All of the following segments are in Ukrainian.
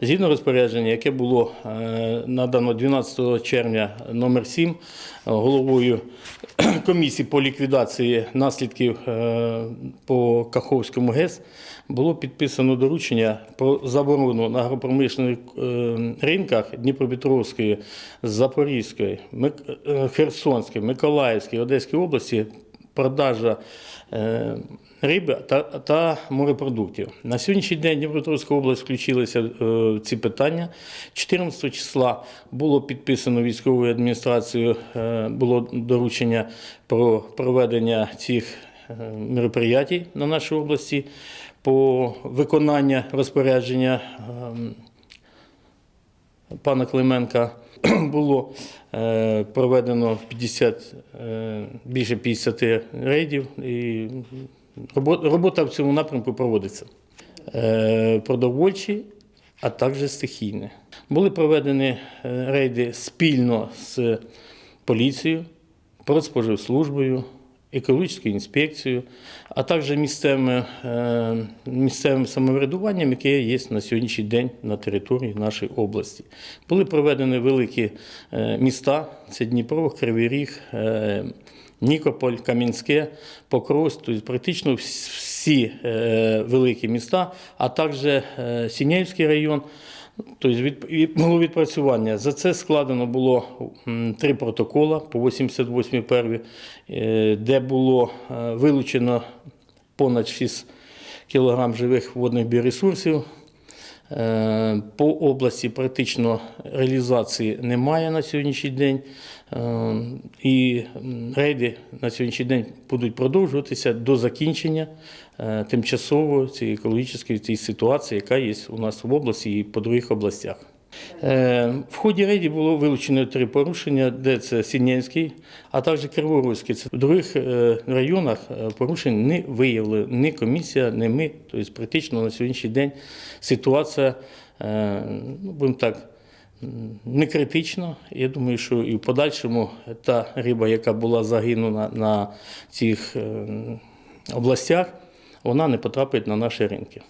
Згідно розпорядження, яке було е, надано 12 червня номер 7 головою комісії по ліквідації наслідків е, по Каховському ГЕС, було підписано доручення про заборону на агропромишлених е, ринках Дніпропетровської, Запорізької, е, Херсонської, Миколаївської, Одеської області продажа е, риби та, та морепродуктів. На сьогоднішній день Дніпропетровська область включилася е, в ці питання. 14 числа було підписано військовою адміністрацією, е, було доручення про проведення цих мероприятій на нашій області по виконання розпорядження. ем, пана Клименка було е, проведено 50, е, більше 50 рейдів, і робота в цьому напрямку проводиться. Е, Продовольчі, а також стихійні. Були проведені рейди спільно з поліцією, Продспоживслужбою, екологічною інспекцією, а також місцевим, е, місцевим самоврядуванням, яке є на сьогоднішній день на території нашої області. Були проведені великі е, міста: це Дніпро, Кривий Ріг, е, Нікополь, Кам'янське, Покров, тобто практично всі великі міста, а також Сінєвський район. Тобто від, було відпрацювання. За це складено було три протокола по 88 перві, е, де було е, вилучено понад 6 кілограм живих водних біоресурсів. Е, По області практично реалізації немає на сьогоднішній день. Е, І рейди на сьогоднішній день будуть продовжуватися до закінчення е, тимчасово цієї екологічної цієї ситуації, яка є у нас в області і по других областях. Е, В ході рейдів було вилучено три порушення, де це Сінянський, а також Криворізький. Це в других е, районах е, порушень не виявили ні комісія, ні ми. Тобто практично на сьогоднішній день ситуація, ну, будемо так, не критична. Я думаю, що і в подальшому та риба, яка була загинена на цих областях, вона не потрапить на наші ринки.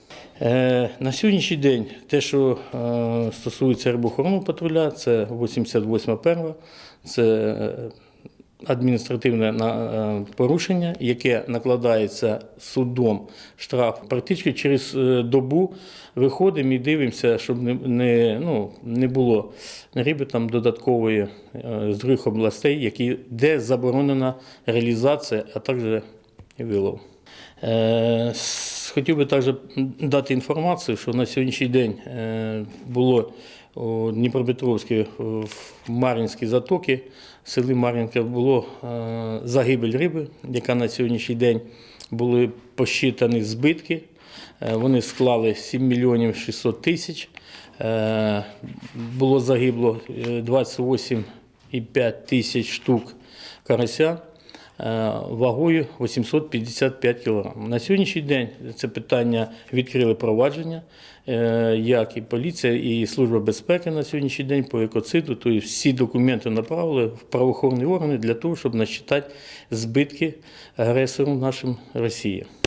Е, на сьогоднішній день те, що е, стосується рибоохоронного патруля, це 88 перва, це е, адміністративне порушення, яке накладається судом штраф. Практично через добу виходимо і дивимося, щоб не, не, ну, не було риби там додаткової з других областей, які, де заборонена реалізація, а також вилов. Е, Хотів би також дати інформацію, що на сьогоднішній день е, було у Дніпропетровській в Мар'їнській затокі, в селі Мар'їнка було е, загибель риби, яка на сьогоднішній день були посчитані збитки. Е, Вони склали 7 мільйонів 600 тисяч. Е, Було загибло е, 28,5 тисяч штук карася е, вагою 855 кг. На сьогоднішній день це питання відкрили провадження, е, як і поліція, і Служба безпеки на сьогоднішній день по екоциду. Тобто всі документи направили в правоохоронні органи для того, щоб насчитати збитки агресору нашим Росії.